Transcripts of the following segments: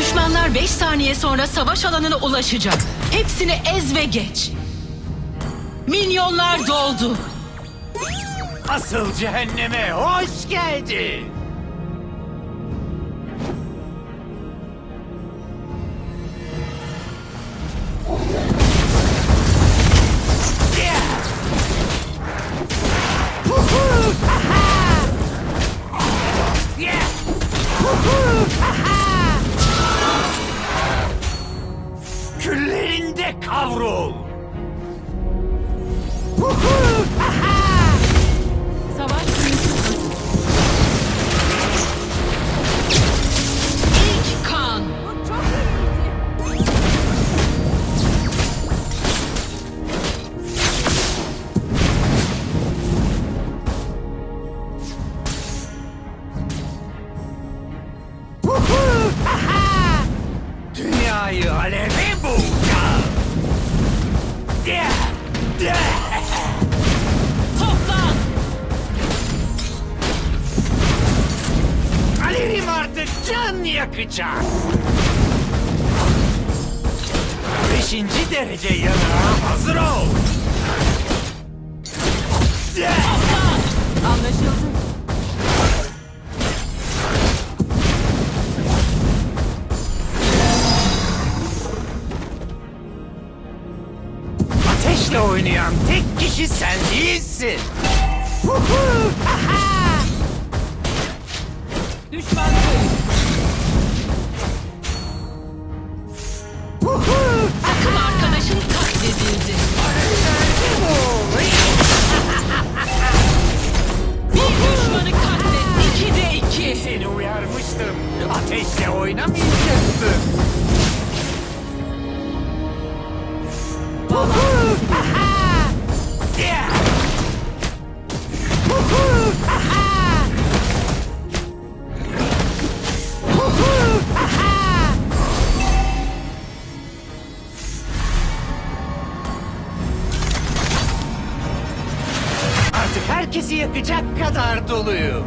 Düşmanlar 5 saniye sonra savaş alanına ulaşacak. Hepsini ez ve geç. Minyonlar doldu. Asıl cehenneme hoş geldin. Dünyayı aleve boğacağım. Toplan. Alevim artık can yakacak. Beşinci derece yanığa hazır ol. Anlaşıldı. Oynayan tek kişi sen değilsin. Düşman kayıp. Takım arkadaşın katledildi. Bir düşmanı katlet. İkide iki. Seni uyarmıştım. Ateşle oynamayacaksın. Artık yakacak kadar doluyum.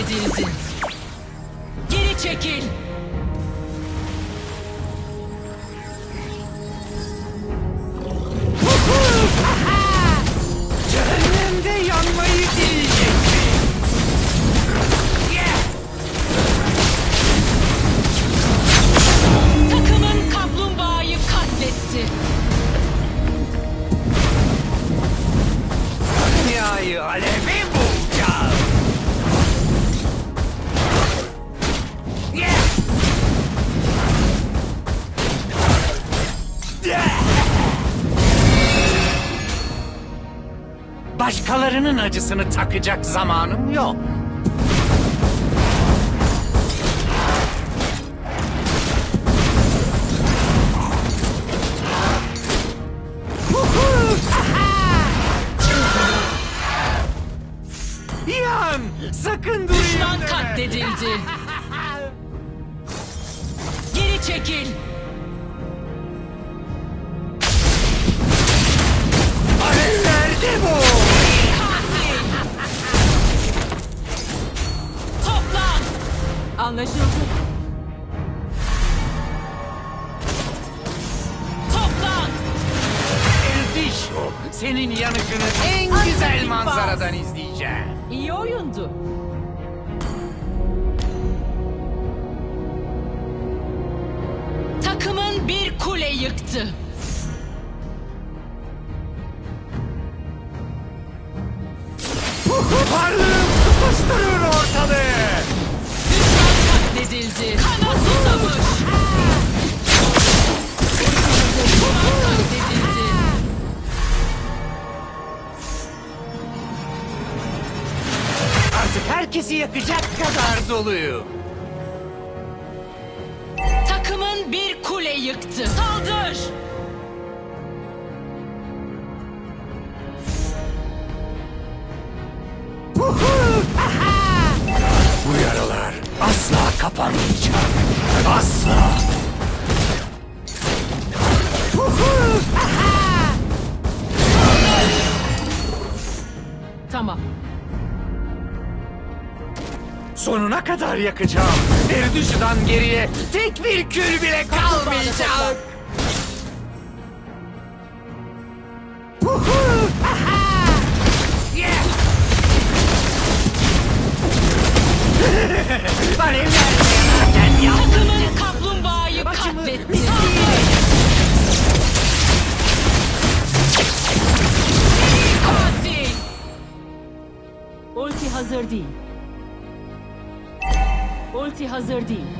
Katledildi. Geri çekil. Başkalarının acısını takacak zamanım yok. Yan! Sakın durayım Düşman deme. katledildi. Geri çekil. Anlaşıldı. Toplan. Eldişo, senin yanışını en Ay, güzel manzaradan izleyeceğim. İyi oyundu. Takımın bir kule yıktı. Herkesi yakacak kadar doluyum. Takımın bir kule yıktı. Saldır! Sonuna kadar yakacağım. Erdüşü'den geriye tek bir kül bile kalmayacak. Alevler yanarken yalnız Takımın kaplumbağayı Başımı katletti. misliyle- Katil! Ulti hazır değil. Ulti hazır değil.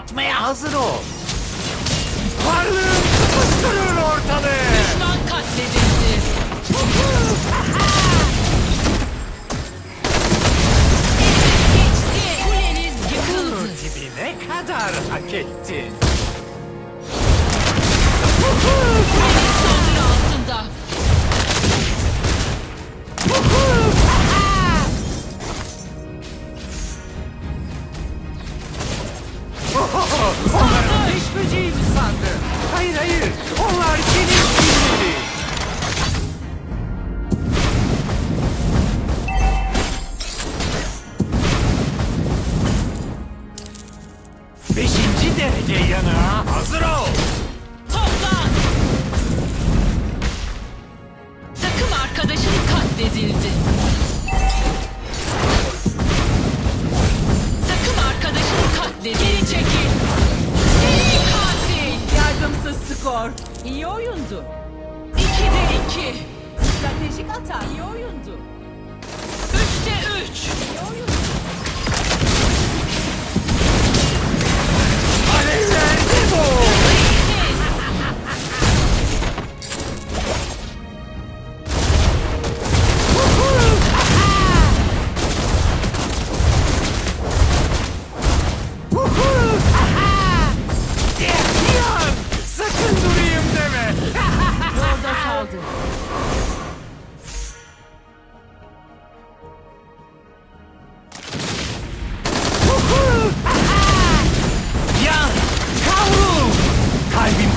Tatmaya hazır ol. Varlığım tutuşturur ortalığı. Düşman katledildi. Geçti. Kuleniz yıkıldı. Dibine kadar hak ettin. Beşinci derece yanığa hazır ol. Toplan! Takım arkadaşın katledildi. Takım arkadaşın katledildi. Geri çekil. Seri katil. Yardımsız skor. İyi oyundu. İkide iki. Stratejik hata. İyi oyundu.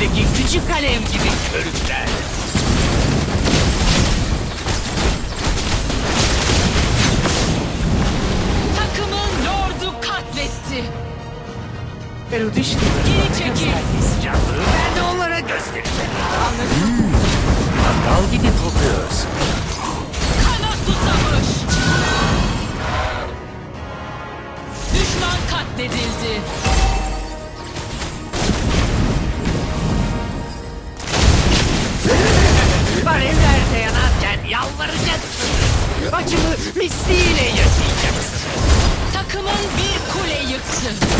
Kalbimdeki küçük kalem gibi körükler. Takımın lordu katletti. Erudiş Geri çekil. Canlığı ben de onlara göstereceğim. Hmm. Mangal gibi kokuyorsun. Kana susamış. Düşman katledildi. Acımı misliyle yaşayacaksın. Takımın bir kule katledildi.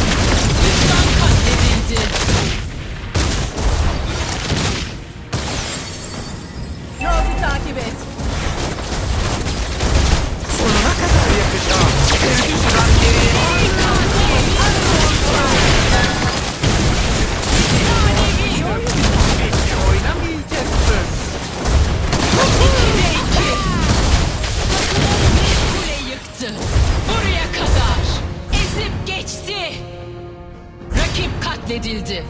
katledildi.